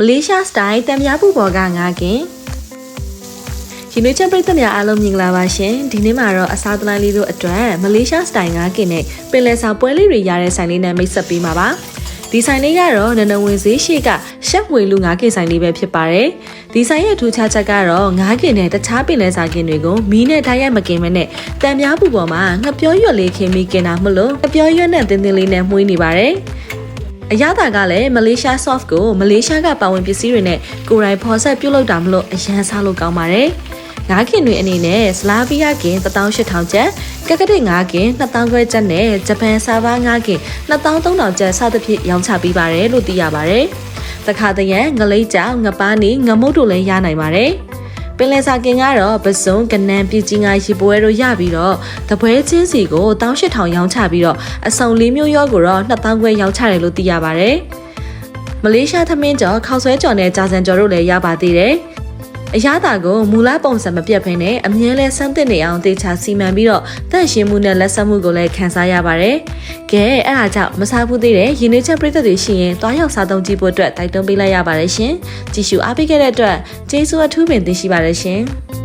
မလေးရှားစတိုင်တံမြားပူပေါ်ကငါးကင်ဒီနေ့ချက်ပရိသတ်များအားလုံးမင်္ဂလာပါရှင်ဒီနေ့မှာတော့အစားသလိုင်းလေးတို့အတွက်မလေးရှားစတိုင်ငါးကင်နဲ့ပင်လယ်စာပွဲလေးတွေရတဲ့ဆိုင်လေးနဲ့မိတ်ဆက်ပေးမှာပါဒီဆိုင်လေးကတော့နနဝင်ဈေးရှိကရှက်ဝေလူငါးကင်ဆိုင်လေးပဲဖြစ်ပါတယ်ဒီဆိုင်ရဲ့ထူးခြားချက်ကတော့ငါးကင်နဲ့တခြားပင်လယ်စာကင်တွေကိုမီးနဲ့ထားရိုက်မကင်မနဲ့တံမြားပူပေါ်မှာငှက်ပြောရွက်လေးခင်းပြီးကင်တာမလို့ငှက်ပြောရွက်နဲ့တင်းတင်းလေးနဲ့မှုေးနေပါတယ် အရသာကလည်းမလေးရှား soft ကိုမလေးရှားကပါဝင်ပစ္စည်းတွေနဲ့ကိုယ်တိုင်ဖော်ဆက်ပြုတ်လောက်တာမလို့အရန်စားလို့ကောင်းပါတယ်။ငါးခင်တွေအနေနဲ့စလာဗီယာကင်18000ကျပ်ကက်ကတိငါးကင်2000ခွဲကျပ်နဲ့ဂျပန်ဆာဗာငါးကင်2300ကျပ်စသဖြင့်ရောင်းချပေးပါတယ်လို့သိရပါတယ်။တခါတရံငလိမ့်ကြောင်ငပားနီငမုတ်တို့လည်းရနိုင်ပါတယ်။ ပင်လယ်စာကင်ကတော့ပစုံကနန်ပြည်ကြီးငါရေပွဲတို့ရပြီးတော့တပွဲချင်းစီကို18000ရောင်းချပြီးတော့အစုံလေးမျိုးရောကိုတော့2000ခွဲရောင်းချတယ်လို့သိရပါတယ်။မလေးရှားသမင်းကျော်ခောက်ဆွဲကျော်နဲ့ဂျာဆန်ကျော်တို့လည်းရပါသေးတယ်။ အရသာကိုမူလပုံစံမပြတ်ဖ ೇನೆ အမြဲလဲစမ်းသစ်နေအောင်တေချာစီမံပြီးတော့တန့်ရှင်းမှုနဲ့လက်ဆက်မှုကိုလည်းခံစားရပါတယ်။ကဲအဲ့ဒါကြောင့်မစားဘူးသေးတဲ့ရင်းနှီးချက်ပရိသတ်တွေရှိရင်တွားရောက်စားသုံးကြည့်ဖို့အတွက်တိုက်တွန်းပေးလိုက်ရပါတယ်ရှင်။ကြည့်ရှုအားပေးခဲ့တဲ့အတွက်ကျေးဇူးအထူးပင်တင်ရှိပါတယ်ရှင်။